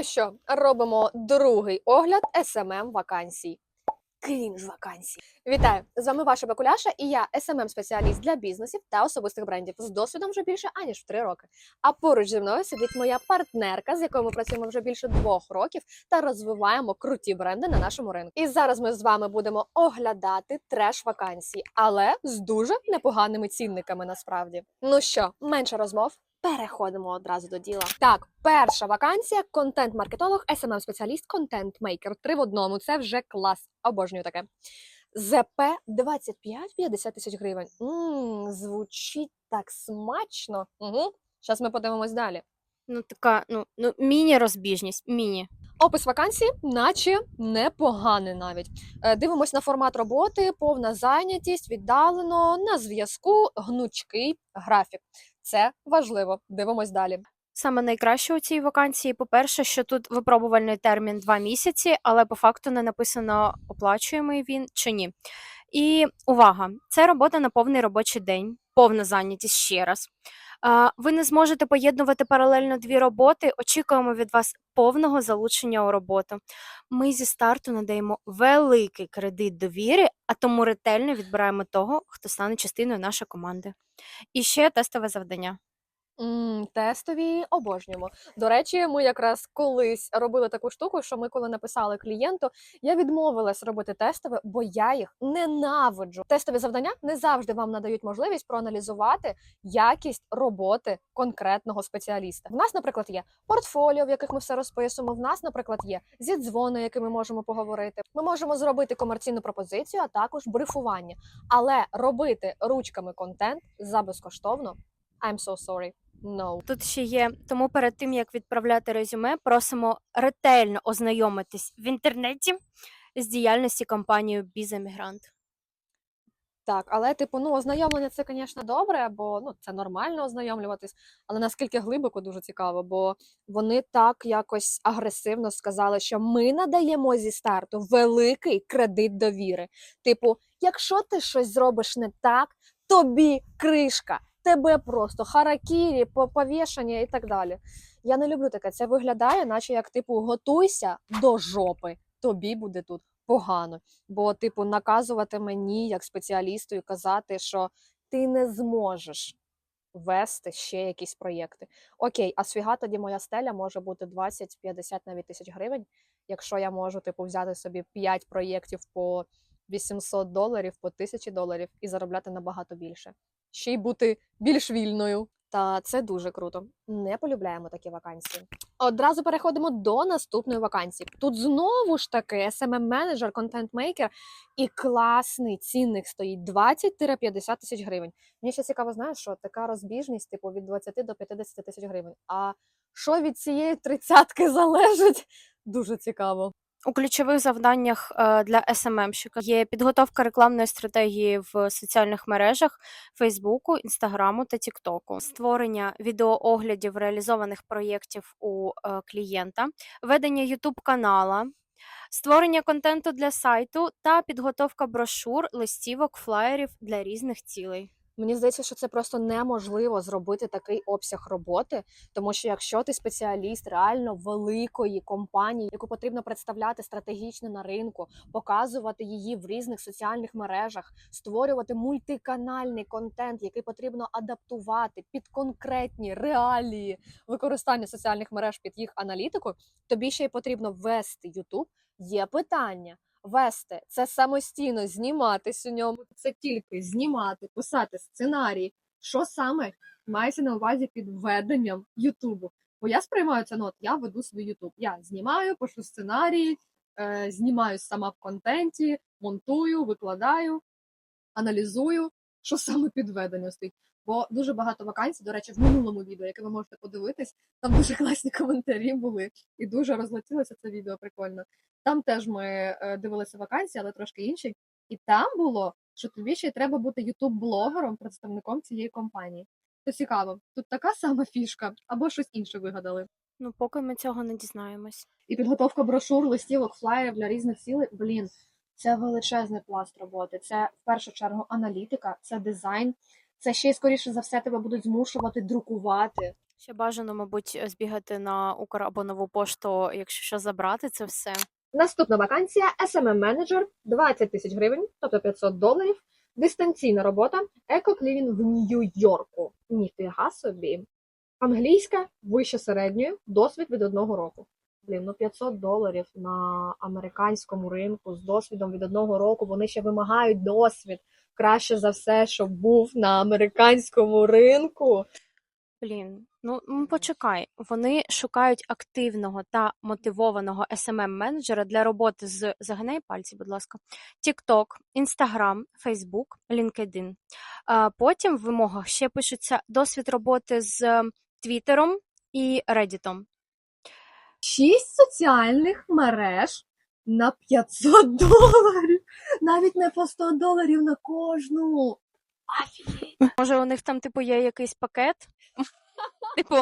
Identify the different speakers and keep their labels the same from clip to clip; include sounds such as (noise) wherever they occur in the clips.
Speaker 1: Ну що, робимо другий огляд SMM вакансій. Крінж вакансій. Вітаю! З вами ваша Бакуляша, і я smm спеціаліст для бізнесів та особистих брендів з досвідом вже більше аніж в три роки. А поруч зі мною сидить моя партнерка, з якою ми працюємо вже більше двох років та розвиваємо круті бренди на нашому ринку. І зараз ми з вами будемо оглядати треш вакансій, але з дуже непоганими цінниками насправді. Ну що, менше розмов. Переходимо одразу до діла. Так, перша вакансія контент-маркетолог, smm спеціаліст контент-мейкер. Три в одному. Це вже клас. Обожнюю таке. ЗП 25-50 тисяч гривень. Мм, звучить так смачно. Угу. Зараз ми подивимось далі.
Speaker 2: Ну, така, ну, ну міні-розбіжність, міні.
Speaker 1: Опис вакансії, наче непоганий навіть. Е, Дивимось на формат роботи, повна зайнятість, віддалено, на зв'язку, гнучкий графік. Це важливо. Дивимось далі.
Speaker 2: Саме найкраще у цій вакансії, по-перше, що тут випробувальний термін 2 місяці, але по факту не написано, оплачуємий він чи ні. І увага! Це робота на повний робочий день, повна зайнятість ще раз. Ви не зможете поєднувати паралельно дві роботи. Очікуємо від вас повного залучення у роботу. Ми зі старту надаємо великий кредит довіри, а тому ретельно відбираємо того, хто стане частиною нашої команди. І ще тестове завдання.
Speaker 1: Тестові обожнюємо. До речі, ми якраз колись робили таку штуку, що ми, коли написали клієнту, я відмовилась робити тестове, бо я їх ненавиджу. Тестові завдання не завжди вам надають можливість проаналізувати якість роботи конкретного спеціаліста. В нас, наприклад, є портфоліо, в яких ми все розписуємо. В нас, наприклад, є зідзвони, якими можемо поговорити. Ми можемо зробити комерційну пропозицію, а також брифування. Але робити ручками контент за безкоштовно. I'm so sorry. No.
Speaker 2: Тут ще є, тому перед тим як відправляти резюме, просимо ретельно ознайомитись в інтернеті з діяльності компанії Біземігрант.
Speaker 1: Так, але типу, ну ознайомлення це, звісно, добре, бо ну це нормально ознайомлюватись, але наскільки глибоко дуже цікаво, бо вони так якось агресивно сказали, що ми надаємо зі старту великий кредит довіри. Типу, якщо ти щось зробиш не так, тобі кришка, тебе просто харакірі, по- повішання і так далі. Я не люблю таке. Це виглядає, наче як типу, готуйся до жопи, тобі буде тут погано. Бо, типу, наказувати мені як спеціалісту і казати, що ти не зможеш вести ще якісь проєкти. Окей, а свіга тоді моя стеля може бути 20, 50 навіть тисяч гривень. Якщо я можу типу взяти собі 5 проєктів по 800 доларів, по 1000 доларів і заробляти набагато більше. Ще й бути більш вільною. Та це дуже круто. Не полюбляємо такі вакансії. Одразу переходимо до наступної вакансії. Тут знову ж таки smm менеджер контент-мейкер і класний цінник стоїть 20-50 тисяч гривень. Мені ще цікаво, знаєш, що така розбіжність, типу, від 20 до 50 тисяч гривень. А що від цієї тридцятки залежить? Дуже цікаво.
Speaker 2: У ключових завданнях е, для СММщика є підготовка рекламної стратегії в соціальних мережах Фейсбуку, Інстаграму та Тіктоку, створення відеооглядів реалізованих проєктів у е, клієнта, ведення YouTube канала. Створення контенту для сайту та підготовка брошур, листівок, флаєрів для різних цілей.
Speaker 1: Мені здається, що це просто неможливо зробити такий обсяг роботи, тому що якщо ти спеціаліст реально великої компанії, яку потрібно представляти стратегічно на ринку, показувати її в різних соціальних мережах, створювати мультиканальний контент, який потрібно адаптувати під конкретні реалії використання соціальних мереж під їх аналітику, тобі ще й потрібно ввести YouTube. Є питання вести це самостійно зніматись у ньому. Це тільки знімати, писати сценарії. Що саме мається на увазі під веденням Ютубу? Бо я сприймаю це ну, от я веду свій Ютуб. Я знімаю, пишу сценарії, е, знімаюсь сама в контенті, монтую, викладаю, аналізую, що саме під ведення стоїть. Бо дуже багато вакансій, до речі, в минулому відео, яке ви можете подивитись, там дуже класні коментарі були, і дуже розлетілося це відео прикольно. Там теж ми е, дивилися вакансії, але трошки інші. І там було, що тобі ще треба бути ютуб-блогером, представником цієї компанії. Це цікаво. Тут така сама фішка, або щось інше вигадали.
Speaker 2: Ну, поки ми цього не дізнаємось.
Speaker 1: І підготовка брошур, листівок, флаєрів для різних цілей. Блін, це величезний пласт роботи. Це в першу чергу аналітика, це дизайн. Це ще й скоріше за все тебе будуть змушувати друкувати
Speaker 2: Ще бажано, мабуть, збігати на Укр або нову пошту, якщо що забрати це все.
Speaker 1: Наступна вакансія SMM менеджер 20 тисяч гривень, тобто 500 доларів. Дистанційна робота, еко-клінінг в Нью-Йорку. Ніфіга собі. Англійська вище середньої, досвід від одного року. Блін, ну 500 доларів на американському ринку з досвідом від одного року. Вони ще вимагають досвід. Краще за все, щоб був на американському ринку.
Speaker 2: Блін, ну почекай. Вони шукають активного та мотивованого smm менеджера для роботи з загинай пальці, будь ласка, TikTok, Instagram, Facebook, LinkedIn. А потім в вимогах ще пишуться досвід роботи з Твіттером і Reddit.
Speaker 1: Шість соціальних мереж на 500 доларів. Навіть не по 100 доларів на кожну. Офігеть.
Speaker 2: Може, у них там, типу, є якийсь пакет? (laughs) Типу,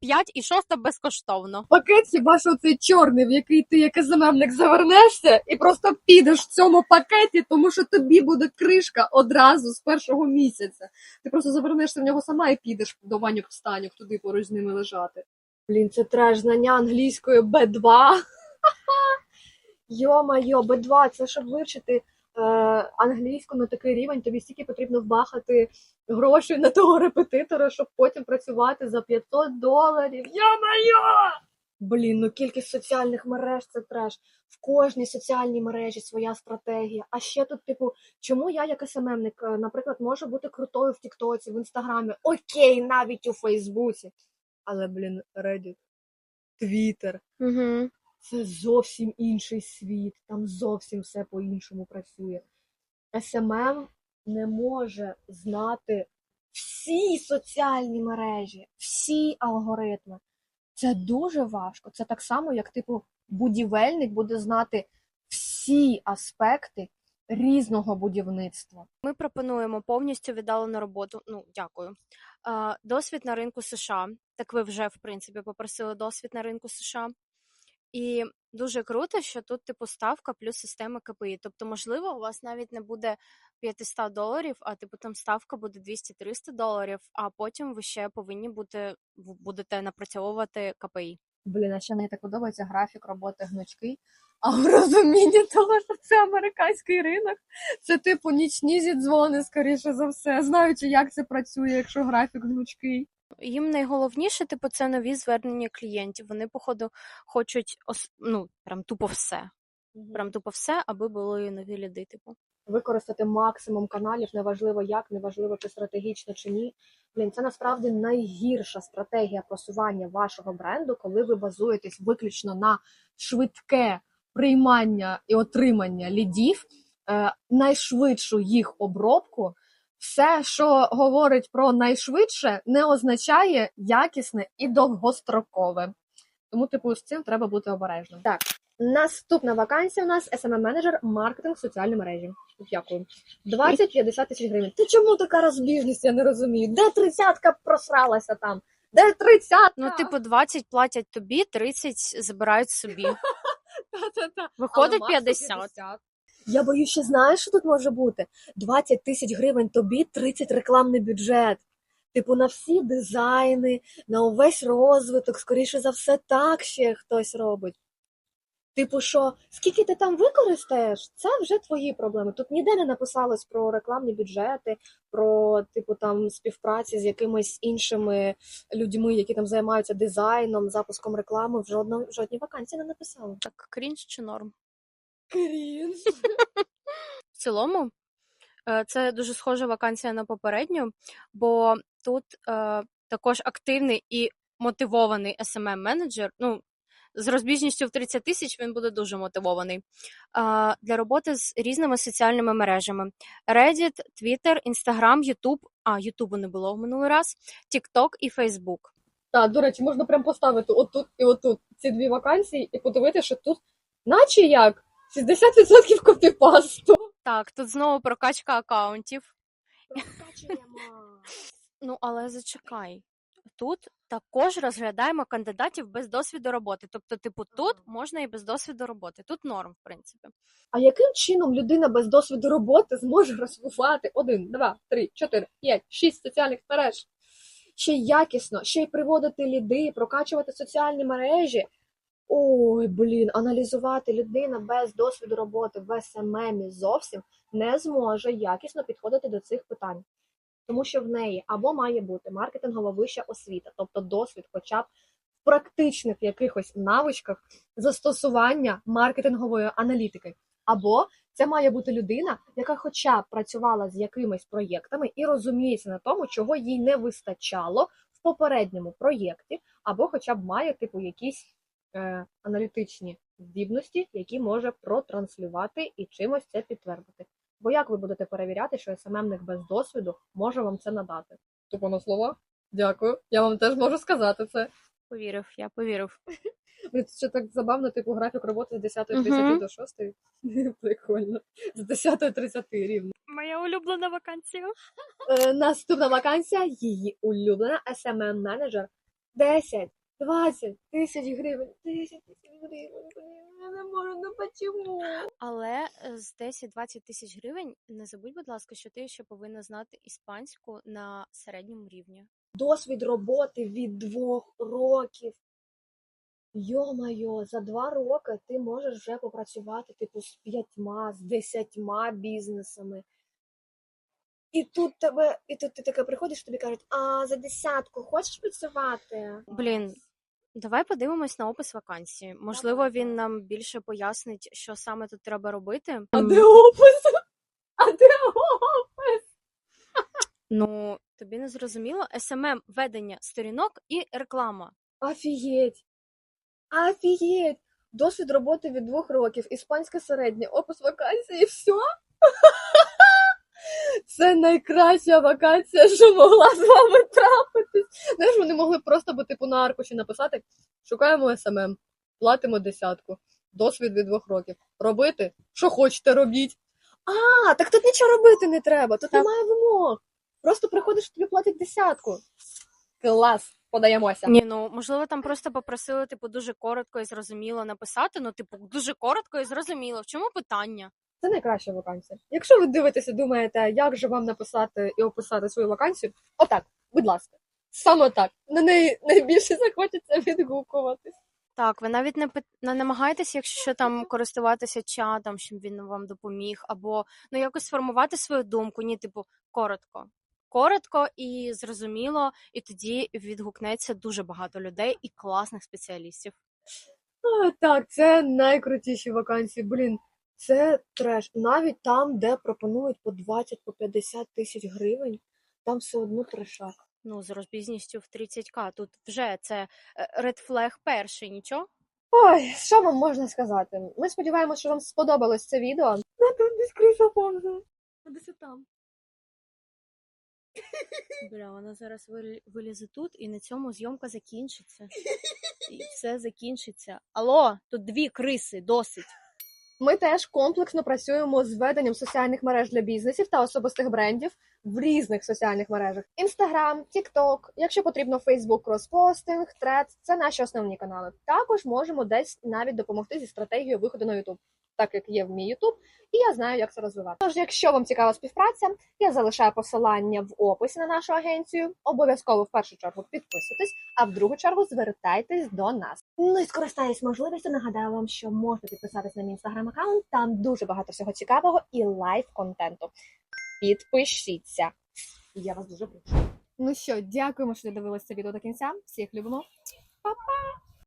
Speaker 2: 5 і 6 безкоштовно.
Speaker 1: Пакет хіба що цей чорний, в який ти як СММник завернешся і просто підеш в цьому пакеті, тому що тобі буде кришка одразу з першого місяця. Ти просто завернешся в нього сама і підеш до ванюк встанюк туди поруч з ними лежати. Блін, це треш знання англійської Б2. Йо-майо, Б2, це щоб вивчити е, англійську на такий рівень, тобі стільки потрібно вбахати грошей на того репетитора, щоб потім працювати за 500 доларів. Йо-майо! Блін, ну кількість соціальних мереж це треш. В кожній соціальній мережі своя стратегія. А ще тут, типу, чому я, як СММник, е, наприклад, можу бути крутою в Тіктоці, в Інстаграмі, окей, навіть у Фейсбуці. Але, блін, Reddit, Twitter,
Speaker 2: Угу.
Speaker 1: Це зовсім інший світ, там зовсім все по-іншому працює. SMM не може знати всі соціальні мережі, всі алгоритми. Це дуже важко. Це так само, як типу будівельник буде знати всі аспекти різного будівництва.
Speaker 2: Ми пропонуємо повністю віддалену роботу. Ну, дякую. Е, Досвід на ринку США. Так ви вже, в принципі, попросили досвід на ринку США. І дуже круто, що тут типу ставка плюс система КПІ. Тобто, можливо, у вас навіть не буде 500 доларів, а типу там ставка буде 200-300 доларів, а потім ви ще повинні бути будете напрацьовувати КПІ.
Speaker 1: Блін, а ще мені так подобається графік роботи гнучки. А в розумінні того, що це американський ринок, це типу нічні зідзвони, скоріше за все, знаючи, як це працює, якщо графік гнучкий.
Speaker 2: Їм найголовніше, типу, це нові звернення клієнтів. Вони, походу, хочуть ос- ну, прям тупо все. Прям тупо все, аби були нові ліди, типу.
Speaker 1: Використати максимум каналів, неважливо як, неважливо чи стратегічно чи ні. Блін, це насправді найгірша стратегія просування вашого бренду, коли ви базуєтесь виключно на швидке приймання і отримання лідів, е, найшвидшу їх обробку. Все, що говорить про найшвидше, не означає якісне і довгострокове. Тому, типу, з цим треба бути обережним. Так, наступна вакансія у нас smm менеджер маркетинг соціальні мережі. Дякую. 20-50 тисяч гривень. Ти чому така розбіжність? Я не розумію. Де тридцятка просралася там? Де тридцятка?
Speaker 2: Ну, типу, 20 платять тобі, 30 забирають собі. (laughs)
Speaker 1: Та-та-та.
Speaker 2: Виходить
Speaker 1: Але максимум
Speaker 2: 50.
Speaker 1: Я боюсь, що знаєш, що тут може бути? 20 тисяч гривень тобі, 30 рекламний бюджет. Типу, на всі дизайни, на увесь розвиток, скоріше за все, так ще хтось робить. Типу, що скільки ти там використаєш, це вже твої проблеми. Тут ніде не написалось про рекламні бюджети, про типу там співпраці з якимись іншими людьми, які там займаються дизайном, запуском реклами. В жодному в жодній вакансії не написали.
Speaker 2: Так, крінж чи норм?
Speaker 1: Крінж.
Speaker 2: В цілому, е, це дуже схожа вакансія на попередню, бо тут е, також активний і мотивований smm менеджер Ну, з розбіжністю в 30 тисяч він буде дуже мотивований. Е, Для роботи з різними соціальними мережами: Reddit, Twitter, Instagram, YouTube, а Ютубу не було в минулий раз, TikTok і Facebook.
Speaker 1: Так, до речі, можна прям поставити отут і отут ці дві вакансії і подивитися, що тут, наче як, 60% копіпасту.
Speaker 2: Так, тут знову прокачка акаунтів. Ну, але зачекай. Тут також розглядаємо кандидатів без досвіду роботи. Тобто, типу, тут можна і без досвіду роботи. Тут норм, в принципі.
Speaker 1: А яким чином людина без досвіду роботи зможе розвивати один, два, три, чотири, п'ять, шість соціальних мереж? ще й якісно, ще й приводити ліди, прокачувати соціальні мережі. Ой, блін, аналізувати людина без досвіду роботи в СММі зовсім не зможе якісно підходити до цих питань. Тому що в неї або має бути маркетингова вища освіта, тобто досвід, хоча б в практичних якихось навичках застосування маркетингової аналітики, або це має бути людина, яка хоча б працювала з якимись проєктами і розуміється на тому, чого їй не вистачало в попередньому проєкті, або хоча б має типу якісь аналітичні здібності, які може протранслювати і чимось це підтвердити. Бо як ви будете перевіряти, що СММник без досвіду може вам це надати? Тупо на слова. Дякую. Я вам теж можу сказати це.
Speaker 2: Повірив, я повірив.
Speaker 1: Це ще так забавно, типу графік роботи з 10.30
Speaker 2: Мгм.
Speaker 1: до 6. (laughs) Прикольно. З 10.30 рівно.
Speaker 2: Моя улюблена вакансія.
Speaker 1: Е, наступна вакансія її улюблена SMM менеджер 10, 20 тисяч гривень. 10 тисяч гривень. Я не можу, ну почему?
Speaker 2: Але е, з 10-20 тисяч гривень не забудь, будь ласка, що ти ще повинна знати іспанську на середньому рівні.
Speaker 1: Досвід роботи від двох років. Йо-майо, за два роки ти можеш вже попрацювати типу з п'ятьма, з десятьма бізнесами. І тут тебе, і тут ти таке приходиш, тобі кажуть, а за десятку хочеш працювати?
Speaker 2: Блін, давай подивимось на опис вакансії. Можливо, він нам більше пояснить, що саме тут треба робити.
Speaker 1: А де опис? А де опис?
Speaker 2: Ну, тобі не зрозуміло? СММ, ведення сторінок і реклама.
Speaker 1: Офігеть! Офігеть! Досвід роботи від двох років, іспанське середнє, опис вакансії, все? Це найкраща вакансія, що могла з вами трапитись. Знаєш, вони могли просто би типу на аркуші написати: шукаємо СММ, платимо десятку, досвід від двох років. Робити, що хочете, робіть. А, так тут нічого робити не треба, тут
Speaker 2: Так.
Speaker 1: немає вимог. Просто приходиш, тобі платять десятку. Клас, подаємося.
Speaker 2: Ні, ну можливо, там просто попросили, типу, дуже коротко і зрозуміло написати. Ну, типу, дуже коротко і зрозуміло. В чому питання?
Speaker 1: Це найкраща вакансія. Якщо ви дивитеся, думаєте, як же вам написати і описати свою вакансію, отак, будь ласка, саме так. На неї найбільше захочеться відгукуватись.
Speaker 2: Так, ви навіть не не намагаєтесь, якщо там користуватися чатом, щоб він вам допоміг, або ну якось сформувати свою думку. Ні, типу, коротко. Коротко і зрозуміло, і тоді відгукнеться дуже багато людей і класних спеціалістів.
Speaker 1: А, так, це найкрутіші вакансії. Блін, це треш. Навіть там, де пропонують по 20 по 50 тисяч гривень, там все одно трешак.
Speaker 2: Ну, з розбізністю в 30к. Тут вже це ред флег перший, нічого.
Speaker 1: Ой, що вам можна сказати? Ми сподіваємося, що вам сподобалось це відео. Ну, тут десь криса повзе. Десь там.
Speaker 2: Бля, вона зараз вилізе тут, і на цьому зйомка закінчиться. І все закінчиться. Алло, тут дві криси, досить.
Speaker 1: Ми теж комплексно працюємо з веденням соціальних мереж для бізнесів та особистих брендів в різних соціальних мережах: Instagram, TikTok, якщо потрібно Facebook кроспостинг, Threads – це наші основні канали. Також можемо десь навіть допомогти зі стратегією виходу на YouTube, так як є в мій YouTube, і я знаю, як це розвивати. Тож, якщо вам цікава співпраця, я залишаю посилання в описі на нашу агенцію. Обов'язково в першу чергу підписуйтесь, а в другу чергу звертайтесь до нас. Ну і скористаюсь можливістю. Нагадаю вам, що можете підписатись на мій інстаграм аккаунт. Там дуже багато всього цікавого і лайв контенту. Підпишіться. Я вас дуже прошу. Ну що, дякуємо, що додивилися це відео до кінця. Всіх любимо. Па-па!